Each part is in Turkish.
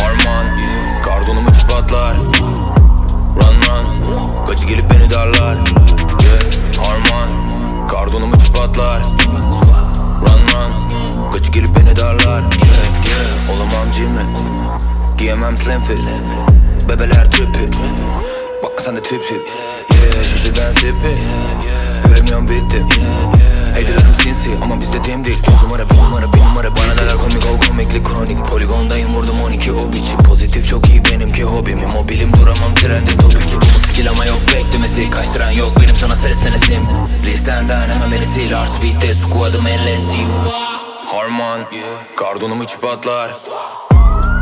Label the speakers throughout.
Speaker 1: Harman Kardonum üç patlar Run run. Kaçı gelip beni darlar. Yeah. Harman Kardonum üç patlar Run run. Kaçı gelip beni darlar. Yeah, yeah. Olamam Jimmy Giyemem slim fit. Bebeler tripi Bakma sen de tip tip. Yeah şişeden sipi Göremiyorum bitti. Heydilerim sinsi ama bizde dimdik. Yüz numara bir numara bir numara. Bana derler komik duramam trendin topik Bu skill ama yok beklemesi Kaçtıran yok. Benim sana seslenesim Listenden hemen beni sil. Art beat'te squad'ım ellensi Harman Kardonum üç patlar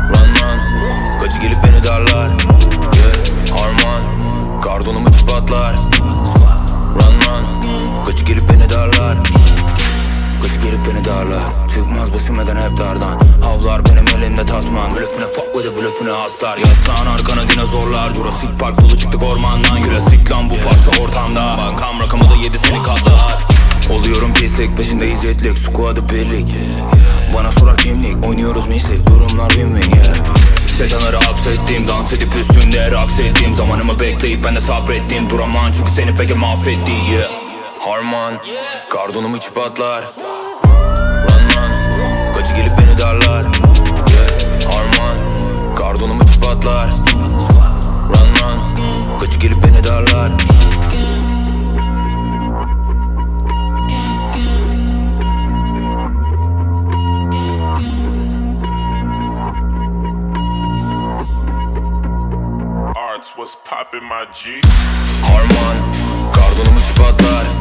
Speaker 1: Run run. Kaçı gelip beni darlar. Yeah. Harman Kardonum üç patlar gelip beni darlar. Çıkmaz bu sümeden hep dardan. Havlar benim elimde tasman. Blöfüne fuck with it blöfüne aslar. Yaslan arkana yine zorlar Jurassic Park dolu çıktık ormandan. Jurassic lan bu parça ortamda. Bankam rakamı da yedi seni katlar Oluyorum pislik peşindeyiz yetlik Squad'ı birlik. Bana sorar kimlik Oynuyoruz mislik Durumlar win win yeah. Şeytanları hapsettiğim Dans edip üstünde raks ettiğim Zamanımı bekleyip ben de sabrettiğim Duramam çünkü seni peki mahvetti yeah. Harman Kardonum üç patlar patlar Run run. Kaçı gelip beni darlar.
Speaker 2: What's poppin', my G?
Speaker 1: Harman Kardonum patlar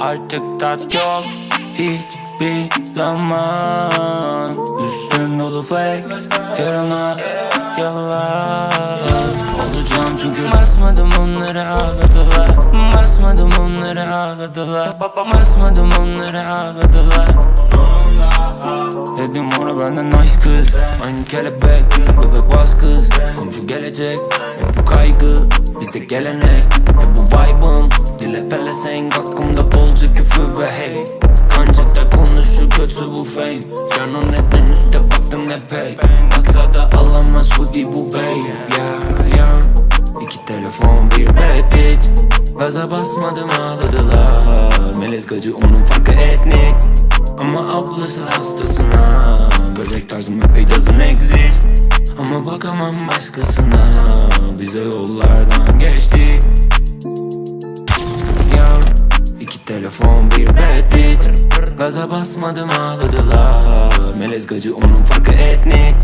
Speaker 3: Artık tat yok hiçbir zaman. Üstüm dolu flex yarına yalan Olacağım çünkü basmadım onları ağladılar. Basmadım onları ağladılar. Basmadım onları ağladılar Dedim ona benden nice kız. Aynı kelebek bebek bas kız. Komşu gelecek hep bu kaygı Bizde gelenek. Hep bu vibe'ım Dile pelesenk aklımda bolca küfür ve hate. Ancak da konuşur kötü bu fame. Canon neden üstte baktın epey Baksa da alamaz hoodie bu babe. Ya ya İki telefon bir bad bitch. Gaza basmadım ağladılar. Melez gacı onun farkı etnik Ama ablası hastasına Bebek tarzım epey doesn't exist. Ama bakamam başkasına. Bize yollardan geçtik Ya iki telefon bir bad bitch. Gaza basmadım ağladılar. Melez gacı onun farkı etnik.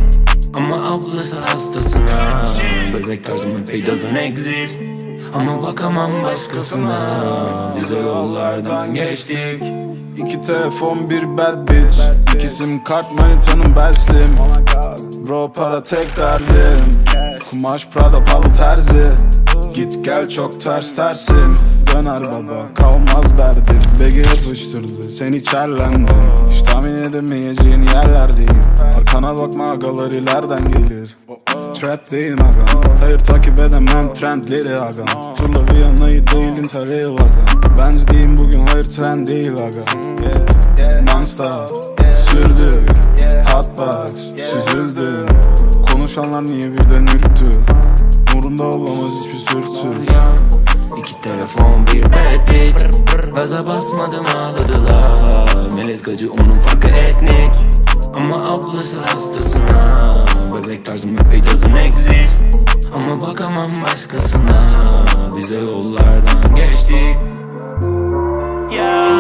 Speaker 3: Ama ablası hastasına Bebek tarzım epey doesn't exist. Ama bakamam başkasına. Bize yollardan geçtik
Speaker 4: İki telefon bir bad bitch. İki sim kart manitanın beslim Bro para tek derdim. Kumaş Prada pahalı terzi. Git gel çok ters tersin Döner baba kalmaz derdi Begi yapıştırdı sen içerlendin. Hiç tahmin edemeyeceğin yerlerdeyim. Arkana bakma agalar ileriden gelir. Trap değil agam. Hayır takip edemem trendleri agam. Turla Viyana'yı değil interrail agam. Benz diyeyim bugün trend değil agam Monster Sürdük. Hotbox Süzüldüm Konuşanlar niye birden ürktü? Umurumda olamaz hiçbir sürtü.
Speaker 3: İki telefon bir bad bitch Gaza basmadım ağladılar. Melez gacı onun farkı etnik. Ama ablası hastasına. Bebek tarzım epey doesn't exist. Ama bakamam başkasına. Bize yollardan geçtik yeah.